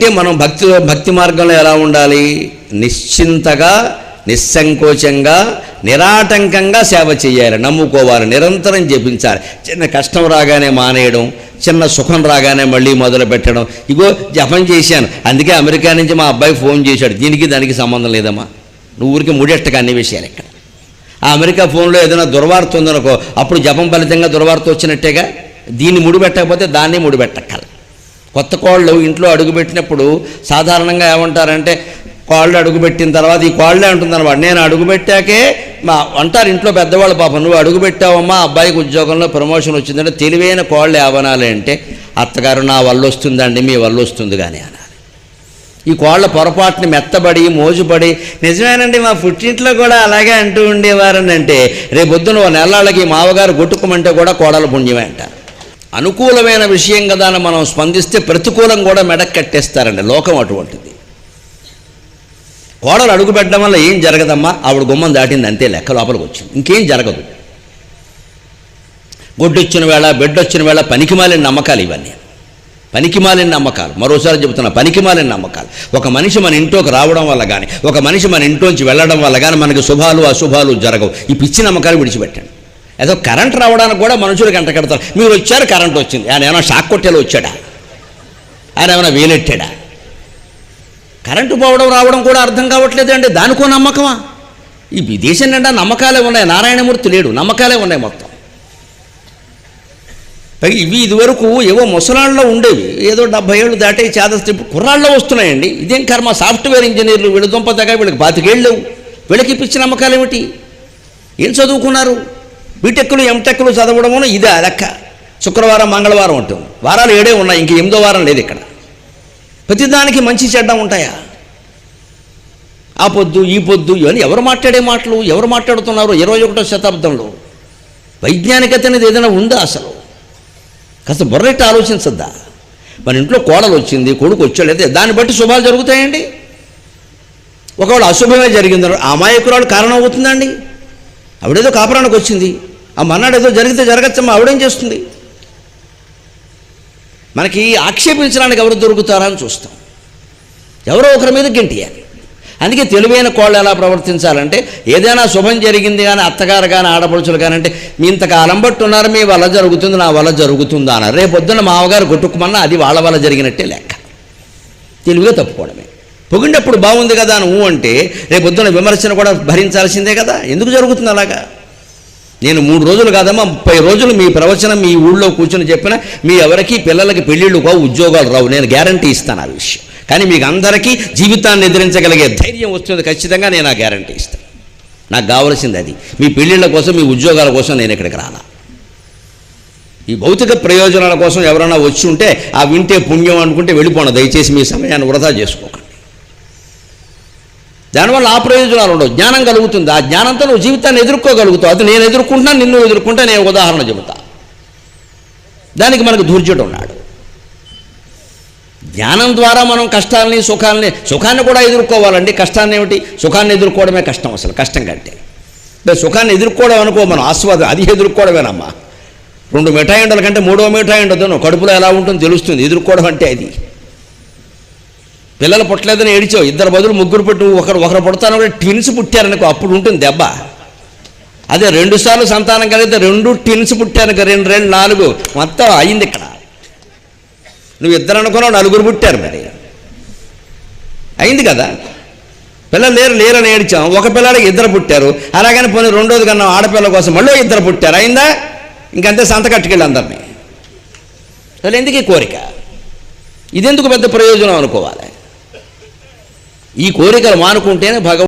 అంటే మనం భక్తి భక్తి మార్గంలో ఎలా ఉండాలి? నిశ్చింతగా నిస్సంకోచంగా నిరాటంకంగా సేవ చేయాలి నమ్ముకోవాలి నిరంతరం జపించాలి. చిన్న కష్టం రాగానే మానేయడం చిన్న సుఖం రాగానే మళ్ళీ మొదలు పెట్టడం. ఇగో జపం చేశాను. అందుకే అమెరికా నుంచి మా అబ్బాయి ఫోన్ చేశాడు. దీనికి దానికి సంబంధం లేదమ్మా. నువ్వు ఊరికి ముడెట్టగా అన్ని విషయాలు ఇక్కడ. ఆ అమెరికా ఫోన్లో ఏదైనా దుర్వార్త ఉందనుకో అప్పుడు జపం ఫలితంగా దుర్వార్త వచ్చినట్టేగా? దీన్ని ముడిపెట్టకపోతే దాన్ని ముడిపెట్టక కొత్త కోళ్ళు ఇంట్లో అడుగుపెట్టినప్పుడు సాధారణంగా ఏమంటారంటే కోళ్ళు అడుగుపెట్టిన తర్వాత ఈ కోళ్ళే ఉంటుందన్నమాట నేను అడుగుపెట్టాకే మా అంటారు ఇంట్లో పెద్దవాళ్ళు పాపం నువ్వు అడుగుపెట్టావమ్మా అబ్బాయికి ఉద్యోగంలో ప్రమోషన్ వచ్చిందంటే తెలివైన కోళ్ళు ఏమనాలి అంటే అత్తగారు నా వల్ల వస్తుందండి మీ వల్ల వస్తుంది కానీ అనాలి. ఈ కోళ్ళ పొరపాటుని మెత్తబడి మోజుపడి నిజమేనండి మా పుట్టింట్లో కూడా అలాగే అంటూ ఉండేవారని అంటే రేపొద్దున ఓ నెలలకి మావగారు కొట్టుకోమంటే కూడా కోడల పుణ్యమే అంటారు. అనుకూలమైన విషయం కదా అని మనం స్పందిస్తే ప్రతికూలం కూడా మెడక్ కట్టేస్తారండి లోకం అటువంటిది. కోడలు అడుగు పెట్టడం వల్ల ఏం జరగదమ్మా? ఆవిడ గుమ్మం దాటింది అంతే లెక్క లోపలికి వచ్చింది. ఇంకేం జరగదు. గొడ్డొచ్చిన వేళ బెడ్డొచ్చిన వేళ పనికిమాలిన నమ్మకాలు ఇవన్నీ. పనికిమాలిన నమ్మకాలు. మరోసారి చెబుతున్నా పనికిమాలిన నమ్మకాలు. ఒక మనిషి మన ఇంట్లోకి రావడం వల్ల కానీ ఒక మనిషి మన ఇంట్లోంచి వెళ్ళడం వల్ల కానీ మనకి శుభాలు అశుభాలు జరగవు. ఈ పిచ్చి నమ్మకాలు విడిచిపెట్టండి. ఏదో కరెంట్ రావడానికి కూడా మనుషులు గంట కడతారు. మీరు వచ్చారు కరెంట్ వచ్చింది. ఆయన ఏమైనా షాక్ కొట్టేలో వచ్చాడా? ఆయన ఏమైనా వేలెట్టాడా? కరెంటు పోవడం రావడం కూడా అర్థం కావట్లేదండి దానికో నమ్మకమా? ఈ దేశం నిండా నమ్మకాలే ఉన్నాయి. నారాయణమూర్తి లేడు. నమ్మకాలే ఉన్నాయి మొత్తం. పైగా ఇవి ఇదివరకు ఏవో ముసలాళ్ళలో ఉండేవి. ఏదో డెబ్బై ఏళ్ళు దాటే చేదస్తే ఇప్పుడు కుర్రాళ్ళలో వస్తున్నాయండి. ఇదేం కర్మ? సాఫ్ట్వేర్ ఇంజనీర్లు వీళ్ళు దుంపతగా వీళ్ళకి బాతికేళ్ళు లేవు. వీళ్ళకి ఇప్పించిన నమ్మకాలు ఏమిటి ఏం చదువుకున్నారు? బీటెక్లు ఎంటెక్లు చదవడము ఇదే లెక్క. శుక్రవారం మంగళవారం ఉంటుంది వారాలు ఏడే ఉన్నాయి ఇంక ఎనిమిదో వారం లేదు ఇక్కడ. ప్రతిదానికి మంచి చెడ్డ ఉంటాయా? ఆ పొద్దు ఈ పొద్దు ఇవన్నీ ఎవరు మాట్లాడే మాటలు ఎవరు మాట్లాడుతున్నారు ఇరవై ఒకటో శతాబ్దంలో? వైజ్ఞానికత అనేది ఏదైనా ఉందా అసలు? కాస్త బుర్రెట్టి ఆలోచించద్దా? మన ఇంట్లో కోడలు వచ్చింది కొడుకు వచ్చాడు అయితే దాన్ని బట్టి శుభాలు జరుగుతాయండి? ఒకవేళ అశుభమే జరిగింది ఆ అమాయకురాలు కారణం అవుతుందండి ఆవిడేదో కాపురానికి వచ్చింది. ఆ మన్నాడు ఏదో జరిగితే జరగచ్చమ్మా ఆవిడేం చేస్తుంది? మనకి ఆక్షేపించడానికి ఎవరు దొరుకుతారా అని చూస్తాం. ఎవరో ఒకరి మీద గెంటియాలి. అందుకే తెలివైన కోళ్ళు ఎలా ప్రవర్తించాలంటే ఏదైనా శుభం జరిగింది కానీ అత్తగారు కానీ ఆడపడుచులు కానీ అంటే మీ ఇంతకాలం బట్టి ఉన్నారు మీ వల్ల జరుగుతుంది నా వల్ల జరుగుతుందా అన్నారు. రేపు పొద్దున్న మామగారు కొట్టుకుమన్నా అది వాళ్ళ వల్ల జరిగినట్టే లెక్క. తెలివిగా తప్పుకోవడమే. పొగినప్పుడు బాగుంది కదా నువ్వు అంటే రేపు పొద్దున్న విమర్శన కూడా భరించాల్సిందే కదా. ఎందుకు జరుగుతుంది అలాగా? నేను మూడు రోజులు కాదమ్మా ముప్పై రోజులు మీ ప్రవచనం మీ ఊళ్ళో కూర్చొని చెప్పిన మీ ఎవరికి పిల్లలకి పెళ్ళిళ్ళు కావు ఉద్యోగాలు రావు. నేను గ్యారంటీ ఇస్తాను ఆ విషయం. కానీ మీకు అందరికీ జీవితాన్ని ఎదిరించగలిగే ధైర్యం వస్తుంది ఖచ్చితంగా నేను ఆ గ్యారంటీ ఇస్తాను. నాకు కావాల్సింది అది. మీ పెళ్ళిళ్ళ కోసం మీ ఉద్యోగాల కోసం నేను ఇక్కడికి రాలా. ఈ భౌతిక ప్రయోజనాల కోసం ఎవరైనా వచ్చి ఉంటే ఆ వింటే పుణ్యం అనుకుంటే వెళ్ళిపోను దయచేసి మీ సమయాన్ని వృధా చేసుకోకండి. దానివల్ల ఆ ప్రయోజనాలు ఉండవు. జ్ఞానం కలుగుతుంది. ఆ జ్ఞానంతో నువ్వు జీవితాన్ని ఎదుర్కోగలుగుతావు. అది నేను ఎదుర్కొంటున్నా నిన్ను ఎదుర్కొంటా నేను ఉదాహరణ చెబుతా. దానికి మనకు ధూర్జుడు ఉన్నాడు. జ్ఞానం ద్వారా మనం కష్టాలని సుఖాలని సుఖాన్ని కూడా ఎదుర్కోవాలండి. కష్టాన్ని ఏమిటి? సుఖాన్ని ఎదుర్కోవడమే కష్టం అసలు కష్టం కంటే. సుఖాన్ని ఎదుర్కోవడం అనుకో మనం ఆస్వాదం అది ఎదుర్కోవడమేనమ్మా. రెండు మిఠాయి ఉండల కంటే మూడో మిఠాయి ఉండదు కడుపులో ఎలా ఉంటుందో తెలుస్తుంది. ఎదుర్కోవడం అంటే అది. పిల్లలు పుట్టలేదని ఏడిచావు. ఇద్దరు బదులు ముగ్గురు పుట్టి ఒకరు ఒకరు పుడతాను ట్విన్స్ పుట్టారనుకో అప్పుడు ఉంటుంది దెబ్బ. అదే రెండు సార్లు సంతానం కలిగితే రెండు టిన్స్ పుట్టారు రెండు రెండు నాలుగు. మొత్తం అయింది ఇక్కడ. నువ్వు ఇద్దరు అనుకున్నావు నలుగురు పుట్టారు మరి. అయింది కదా? పిల్లలు లేరు లేరని ఏడిచాం. ఒక పిల్లడికి ఇద్దరు పుట్టారు. అలాగని పోనీ రెండోది కన్నా ఆడపిల్ల కోసం మళ్ళీ ఇద్దరు పుట్టారు. అయిందా? ఇంకంతే సంత కట్టుకెళ్ళి అందరినీ. అసలు ఎందుకు ఈ కోరిక? ఇదెందుకు పెద్ద ప్రయోజనం అనుకోవాలి? ఈ కోరికలు మానుకుంటేనే భగవ